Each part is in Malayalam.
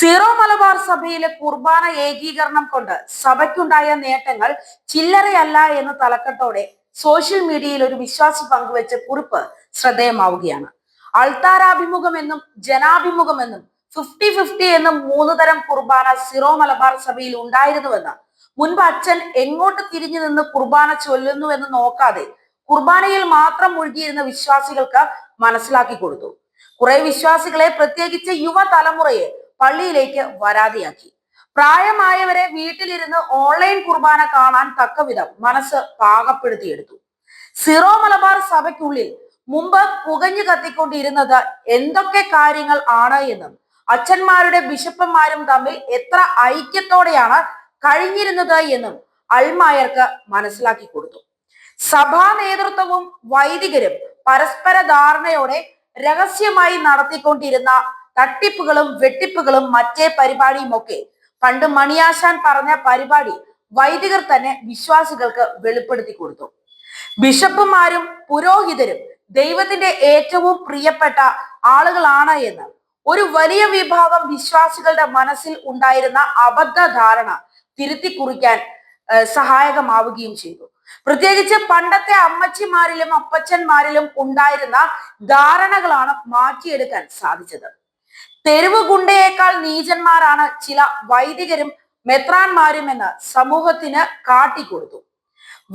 സീറോ മലബാർ സഭയിലെ കുർബാന ഏകീകരണം കൊണ്ട് സഭയ്ക്കുണ്ടായ നേട്ടങ്ങൾ ചില്ലറയല്ല എന്ന് തലക്കെട്ടോടെ സോഷ്യൽ മീഡിയയിൽ ഒരു വിശ്വാസി പങ്കുവെച്ച കുറിപ്പ് ശ്രദ്ധേയമാവുകയാണ്. അൾത്താരാഭിമുഖമെന്നും ജനാഭിമുഖമെന്നും ഫിഫ്റ്റി ഫിഫ്റ്റി എന്നും മൂന്ന് തരം കുർബാന സിറോ മലബാർ സഭയിൽ ഉണ്ടായിരുന്നുവെന്ന് മുൻപ് അച്ഛൻ എങ്ങോട്ട് തിരിഞ്ഞു നിന്ന് കുർബാന ചൊല്ലുന്നു എന്ന് നോക്കാതെ കുർബാനയിൽ മാത്രം മുഴുകിയിരുന്ന വിശ്വാസികൾക്ക് മനസ്സിലാക്കി കൊടുത്തു. കുറെ വിശ്വാസികളെ പ്രത്യേകിച്ച് യുവതലമുറയെ പള്ളിയിലേക്ക് വരാതെയാക്കി. പ്രായമായവരെ വീട്ടിലിരുന്ന് ഓൺലൈൻ കുർബാന കാണാൻ തക്കവിധം മനസ്സ് പാകപ്പെടുത്തിയെടുത്തു. സിറോ മലബാർ സഭയ്ക്കുള്ളിൽ മുമ്പ് പുകഞ്ഞു കത്തിക്കൊണ്ടിരുന്നത് എന്തൊക്കെ കാര്യങ്ങൾ ആണ് എന്നും അച്ഛന്മാരുടെ ബിഷപ്പന്മാരും തമ്മിൽ എത്ര ഐക്യത്തോടെയാണ് കഴിഞ്ഞിരുന്നത് എന്നും അൽമായർക്ക് മനസ്സിലാക്കി കൊടുത്തു. സഭാ നേതൃത്വവും വൈദികരും പരസ്പര ധാരണയോടെ രഹസ്യമായി നടത്തിക്കൊണ്ടിരുന്ന തട്ടിപ്പുകളും വെട്ടിപ്പുകളും മറ്റേ പരിപാടിയുമൊക്കെ. പണ്ട് മണിയാശാൻ പറഞ്ഞ പരിപാടി വൈദികർ തന്നെ വിശ്വാസികൾക്ക് വെളിപ്പെടുത്തി കൊടുത്തു. ബിഷപ്പുമാരും പുരോഹിതരും ദൈവത്തിന്റെ ഏറ്റവും പ്രിയപ്പെട്ട ആളുകളാണ് എന്ന്. ഒരു വലിയ വിഭാഗം വിശ്വാസികളുടെ മനസ്സിൽ ഉണ്ടായിരുന്ന അബദ്ധ ധാരണ തിരുത്തി കുറിക്കാൻ സഹായകമാവുകയും ചെയ്തു. പ്രത്യേകിച്ച് പണ്ടത്തെ അമ്മച്ചിമാരിലും അപ്പച്ചന്മാരിലും ഉണ്ടായിരുന്ന ധാരണകളാണ് മാറ്റിയെടുക്കാൻ സാധിച്ചത്. തെരുവ് ഗുണ്ടയേക്കാൾ നീചന്മാരാണ് ചില വൈദികരും മെത്രാന്മാരും എന്ന് സമൂഹത്തിന് കാട്ടിക്കൊടുത്തു.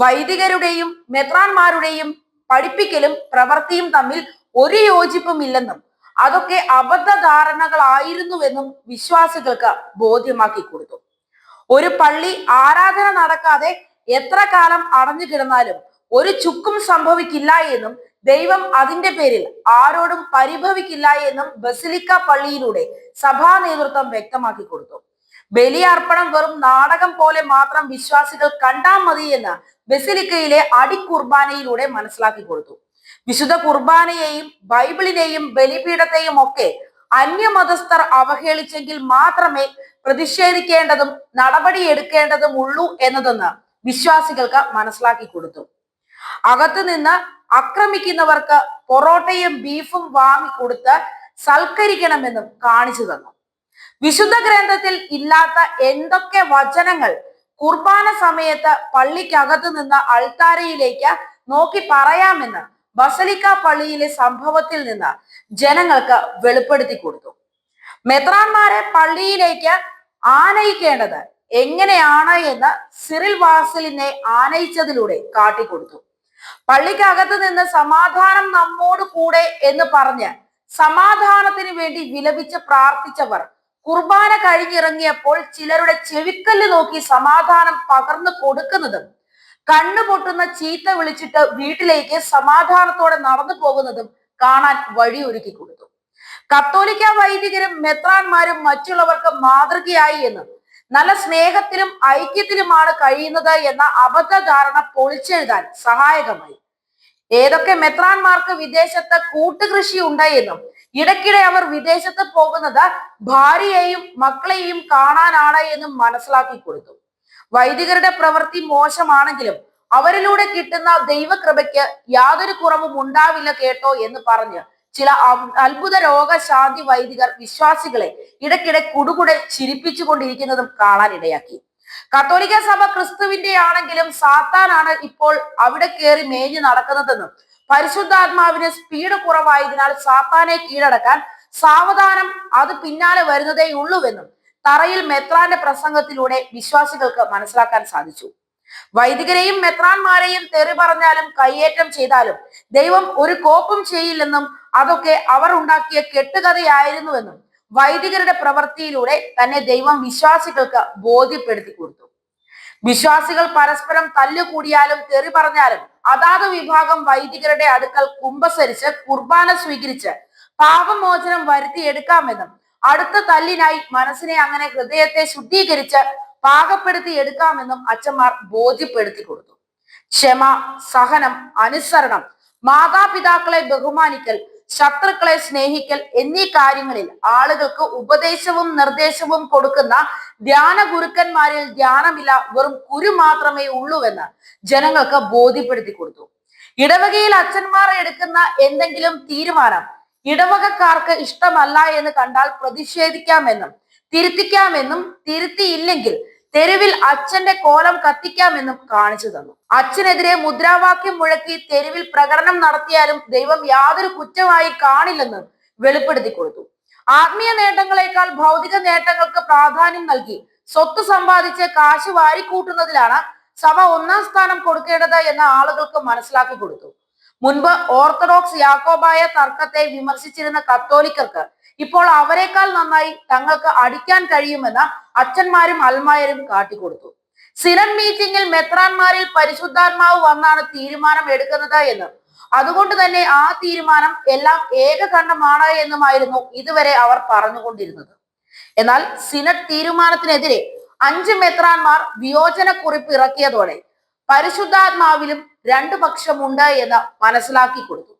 വൈദികരുടെയും മെത്രാന്മാരുടെയും പഠിപ്പിക്കലും പ്രവൃത്തിയും തമ്മിൽ ഒരു യോജിപ്പുമില്ലെന്നും അതൊക്കെ അബദ്ധ ധാരണകളായിരുന്നുവെന്നും വിശ്വാസികൾക്ക് ബോധ്യമാക്കി കൊടുത്തു. ഒരു പള്ളി ആരാധന നടക്കാതെ എത്ര കാലം അടഞ്ഞു കിടന്നാലും ഒരു ചുക്കും സംഭവിക്കില്ല എന്നും ദൈവം അതിന്റെ പേരിൽ ആരോടും പരിഭവിക്കില്ല എന്നും ബസിലിക്ക പള്ളിയിലൂടെ സഭാ നേതൃത്വം വ്യക്തമാക്കി കൊടുത്തു. ബലിയർപ്പണം വെറും നാടകം പോലെ മാത്രം വിശ്വാസികൾ കണ്ടാൽ മതി എന്ന് ബസിലിക്കയിലെ അടിക്കുർബാനയിലൂടെ മനസ്സിലാക്കി കൊടുത്തു. വിശുദ്ധ കുർബാനയെയും ബൈബിളിനെയും ബലിപീഠത്തെയും ഒക്കെ അന്യമതസ്ഥർ അവഹേളിച്ചെങ്കിൽ മാത്രമേ പ്രതിഷേധിക്കേണ്ടതും നടപടിയെടുക്കേണ്ടതും ഉള്ളൂ എന്നതെന്ന് വിശ്വാസികൾക്ക് മനസ്സിലാക്കി കൊടുത്തു. അകത്തു നിന്ന് ആക്രമിക്കുന്നവർക്ക് പൊറോട്ടയും ബീഫും വാങ്ങി കൊടുത്ത് സൽക്കരിക്കണമെന്നും കാണിച്ചു തന്നു. വിശുദ്ധ ഗ്രന്ഥത്തിൽ ഇല്ലാത്ത എന്തൊക്കെ വചനങ്ങൾ കുർബാന സമയത്ത് പള്ളിക്കകത്തു നിന്ന് അൾത്താരയിലേക്ക് നോക്കി പറയാമെന്ന് ബസലിക്ക പള്ളിയിലെ സംഭവത്തിൽ നിന്ന് ജനങ്ങൾക്ക് വെളിപ്പെടുത്തി കൊടുത്തു. മെത്രാന്മാരെ പള്ളിയിലേക്ക് ആനയിക്കേണ്ടത് എങ്ങനെയാണ് എന്ന് സിറിൽ വാസലിനെ ആനയിച്ചതിലൂടെ കാട്ടിക്കൊടുത്തു. പള്ളിക്കകത്ത് നിന്ന് സമാധാനം നമ്മോട് കൂടെ എന്ന് പറഞ്ഞ് സമാധാനത്തിന് വേണ്ടി വിലപിച്ച് പ്രാർത്ഥിച്ചവർ കുർബാന കഴിഞ്ഞിറങ്ങിയപ്പോൾ ചിലരുടെ ചെവിക്കല്ല് നോക്കി സമാധാനം പകർന്നു കൊടുക്കുന്നതും കണ്ണു പൊട്ടുന്ന ചീത്ത വിളിച്ചിട്ട് വീട്ടിലേക്ക് സമാധാനത്തോടെ നടന്നു പോകുന്നതും കാണാൻ വഴിയൊരുക്കി കൊടുത്തു. കത്തോലിക്ക വൈദികരും മെത്രാന്മാരും മറ്റുള്ളവർക്ക് മാതൃകയായി എന്നും നല്ല സ്നേഹത്തിലും ഐക്യത്തിലുമാണ് കഴിയുന്നത് എന്ന അബദ്ധധാരണ പൊളിച്ചെഴുതാൻ സഹായകമായി. ഏതൊക്കെ മെത്രാൻമാർക്ക് വിദേശത്ത് കൂട്ടുകൃഷി ഉണ്ട് എന്നും ഇടയ്ക്കിടെ അവർ വിദേശത്ത് പോകുന്നത് ഭാര്യയെയും മക്കളെയും കാണാനാണ് എന്നും മനസ്സിലാക്കി കൊടുത്തു. വൈദികരുടെ പ്രവൃത്തി മോശമാണെങ്കിലും അവരിലൂടെ കിട്ടുന്ന ദൈവകൃപയ്ക്ക് യാതൊരു കുറവും ഉണ്ടാവില്ല കേട്ടോ എന്ന് പറഞ്ഞ് ചില അത്ഭുത രോഗശാന്തി വൈദികർ വിശ്വാസികളെ ഇടയ്ക്കിടെ കുടുകുടെ ചിരിപ്പിച്ചുകൊണ്ടിരിക്കുന്നതും കാണാൻ ഇടയാക്കി. കത്തോലിക്ക സഭ ക്രിസ്തുവിന്റെ ആണെങ്കിലും സാത്താനാണ് ഇപ്പോൾ അവിടെ കയറി മേഞ്ഞു നടക്കുന്നതെന്നും പരിശുദ്ധാത്മാവിന് സ്പീഡ് കുറവായതിനാൽ സാത്താനെ കീഴടക്കാൻ സാവധാനം അത് പിന്നാലെ വരുന്നതേ ഉള്ളൂവെന്നും തറയിൽ മെത്രാന്റെ പ്രസംഗത്തിലൂടെ വിശ്വാസികൾക്ക് മനസ്സിലാക്കാൻ സാധിച്ചു. വൈദികരെയും മെത്രാന്മാരെയും തെറി പറഞ്ഞാലും കയ്യേറ്റം ചെയ്താലും ദൈവം ഒരു കോപ്പും ചെയ്യില്ലെന്നും അതൊക്കെ അവർ ഉണ്ടാക്കിയ കെട്ടുകഥയായിരുന്നുവെന്നും വൈദികരുടെ പ്രവൃത്തിയിലൂടെ തന്നെ ദൈവം വിശ്വാസികൾക്ക് ബോധ്യപ്പെടുത്തി കൊടുത്തു. വിശ്വാസികൾ പരസ്പരം തല്ലുകൂടിയാലും തെറി പറഞ്ഞാലും അതാത് വിഭാഗം വൈദികരുടെ അടുക്കൽ കുമ്പസരിച്ച് കുർബാന സ്വീകരിച്ച് പാപമോചനം വരുത്തിയെടുക്കാമെന്നും അടുത്ത തല്ലിനായി മനസ്സിനെ അങ്ങനെ ഹൃദയത്തെ ശുദ്ധീകരിച്ച് പാകപ്പെടുത്തി എടുക്കാമെന്നും അച്ഛന്മാർ ബോധ്യപ്പെടുത്തി കൊടുത്തു. ക്ഷമ സഹനം അനുസരണം മാതാപിതാക്കളെ ബഹുമാനിക്കൽ ശത്രുക്കളെ സ്നേഹിക്കൽ എന്നീ കാര്യങ്ങളിൽ ആളുകൾക്ക് ഉപദേശവും നിർദ്ദേശവും കൊടുക്കുന്ന ധ്യാന ഗുരുക്കന്മാരിൽ ധ്യാനമില്ല വെറും കുരു മാത്രമേ ഉള്ളൂവെന്ന് ജനങ്ങൾക്ക് ബോധ്യപ്പെടുത്തി കൊടുത്തു. ഇടവകയിൽ അച്ഛന്മാർ എടുക്കുന്ന എന്തെങ്കിലും തീരുമാനം ഇടവകക്കാർക്ക് ഇഷ്ടമല്ല എന്ന് കണ്ടാൽ പ്രതിഷേധിക്കാമെന്നും തിരുത്തിക്കാമെന്നും തിരുത്തിയില്ലെങ്കിൽ തെരുവിൽ അച്ഛന്റെ കോലം കത്തിക്കാമെന്നും കാണിച്ചു തന്നു. അച്ഛനെതിരെ മുദ്രാവാക്യം മുഴക്കി തെരുവിൽ പ്രകടനം നടത്തിയാലും ദൈവം യാതൊരു കുറ്റമായി കാണില്ലെന്ന് വെളിപ്പെടുത്തി കൊടുത്തു. ആത്മീയ നേട്ടങ്ങളെക്കാൾ ഭൗതിക നേട്ടങ്ങൾക്ക് പ്രാധാന്യം നൽകി സ്വത്ത് സമ്പാദിച്ച് കാശ് വാരിക്കൂട്ടുന്നതിലാണ് സഭ ഒന്നാം സ്ഥാനം കൊടുക്കേണ്ടത് എന്ന് ആളുകൾക്ക് മനസ്സിലാക്കി കൊടുത്തു. മുൻപ് ഓർത്തഡോക്സ് യാക്കോബായ തർക്കത്തെ വിമർശിച്ചിരുന്ന കത്തോലിക്കർക്ക് ഇപ്പോൾ അവരെക്കാൾ നന്നായി തങ്ങൾക്ക് അടിക്കാൻ കഴിയുമെന്ന് അച്ഛന്മാരും അൽമായരും കാട്ടിക്കൊടുത്തു. സിനൻ മീറ്റിംഗിൽ മെത്രാന്മാരിൽ പരിശുദ്ധാത്മാവ് വന്നാണ് തീരുമാനം എടുക്കുന്നത് എന്ന്. അതുകൊണ്ട് തന്നെ ആ തീരുമാനം എല്ലാം ഏകകണ്ഠമാണ് എന്നുമായിരുന്നു ഇതുവരെ അവർ പറഞ്ഞുകൊണ്ടിരുന്നത്. എന്നാൽ സിനഡ് തീരുമാനത്തിനെതിരെ അഞ്ച് മെത്രാന്മാർ വിയോജന കുറിപ്പ് ഇറക്കിയതോടെ പരിശുദ്ധാത്മാവിലും രണ്ടു പക്ഷമുണ്ട് എന്ന് മനസ്സിലാക്കി കൊടുത്തു.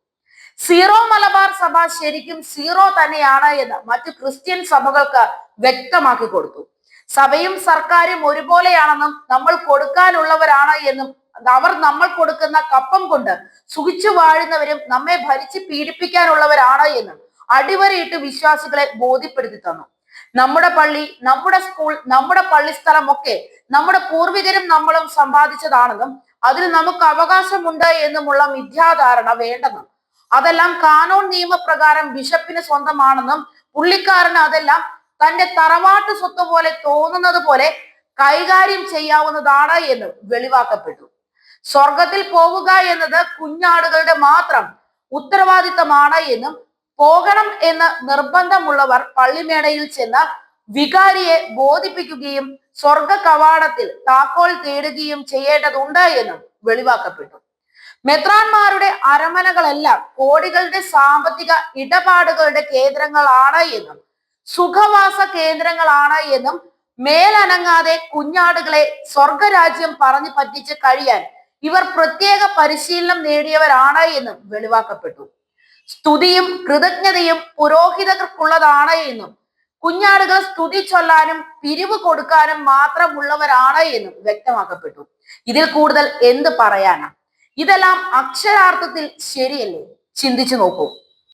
സീറോ മലബാർ സഭ ശരിക്കും സീറോ തന്നെയാണ് എന്ന് മറ്റു ക്രിസ്ത്യൻ സഭകൾക്ക് വ്യക്തമാക്കി കൊടുത്തു. സഭയും സർക്കാരും ഒരുപോലെയാണെന്നും നമ്മൾ കൊടുക്കാനുള്ളവരാണ് എന്നും അവർ നമ്മൾ കൊടുക്കുന്ന കപ്പം കൊണ്ട് സുഖിച്ചു വാഴുന്നവരും നമ്മെ ഭരിച്ച് പീഡിപ്പിക്കാനുള്ളവരാണ് എന്നും അടിവരയിട്ട് വിശ്വാസികളെ ബോധ്യപ്പെടുത്തി തന്നു. നമ്മുടെ പള്ളി നമ്മുടെ സ്കൂൾ നമ്മുടെ പള്ളിസ്ഥലം ഒക്കെ നമ്മുടെ പൂർവികരും നമ്മളും സമ്പാദിച്ചതാണെന്നും അതിൽ നമുക്ക് അവകാശമുണ്ട് എന്നുമുള്ള മിഥ്യാധാരണ വേണ്ടെന്നും അതെല്ലാം കാനോൺ നിയമപ്രകാരം ബിഷപ്പിന് സ്വന്തമാണെന്നും പുള്ളിക്കാരന് അതെല്ലാം തന്റെ തറവാട്ട് സ്വത്ത് പോലെ തോന്നുന്നത് പോലെ കൈകാര്യം ചെയ്യാവുന്നതാണ് എന്ന് വെളിവാക്കപ്പെട്ടു. സ്വർഗത്തിൽ പോവുക എന്നത് കുഞ്ഞാടുകളുടെ മാത്രം ഉത്തരവാദിത്തമാണ് എന്നും പോകണം എന്ന് നിർബന്ധമുള്ളവർ പള്ളിമേടയിൽ ചെന്ന് വികാരിയെ ബോധിപ്പിക്കുകയും സ്വർഗ കവാടത്തിൽ താക്കോൽ തേടുകയും ചെയ്യേണ്ടതുണ്ട് എന്നും വെളിവാക്കപ്പെട്ടു. മെത്രാന്മാരുടെ അരമനകളെല്ലാം കോടികളുടെ സാമ്പത്തിക ഇടപാടുകളുടെ കേന്ദ്രങ്ങളാണ് എന്നും സുഖവാസ കേന്ദ്രങ്ങളാണ് എന്നും മേലനങ്ങാതെ കുഞ്ഞാടുകളെ സ്വർഗരാജ്യം പറഞ്ഞു പറ്റിച്ച് കഴിയാൻ ഇവർ പ്രത്യേക പരിശീലനം നേടിയവരാണ് എന്നും വെളിവാക്കപ്പെട്ടു. സ്തുതിയും കൃതജ്ഞതയും പുരോഹിതർക്കുള്ളതാണ് എന്നും കുഞ്ഞാടുകൾ സ്തുതി ചൊല്ലാനും പിരിവ് കൊടുക്കാനും മാത്രമുള്ളവരാണ് എന്നും വ്യക്തമാക്കപ്പെട്ടു. ഇതിൽ കൂടുതൽ എന്ത് പറയാനാ? ഇതെല്ലാം അക്ഷരാർത്ഥത്തിൽ ശരിയല്ലേ? ചിന്തിച്ചു നോക്കൂ.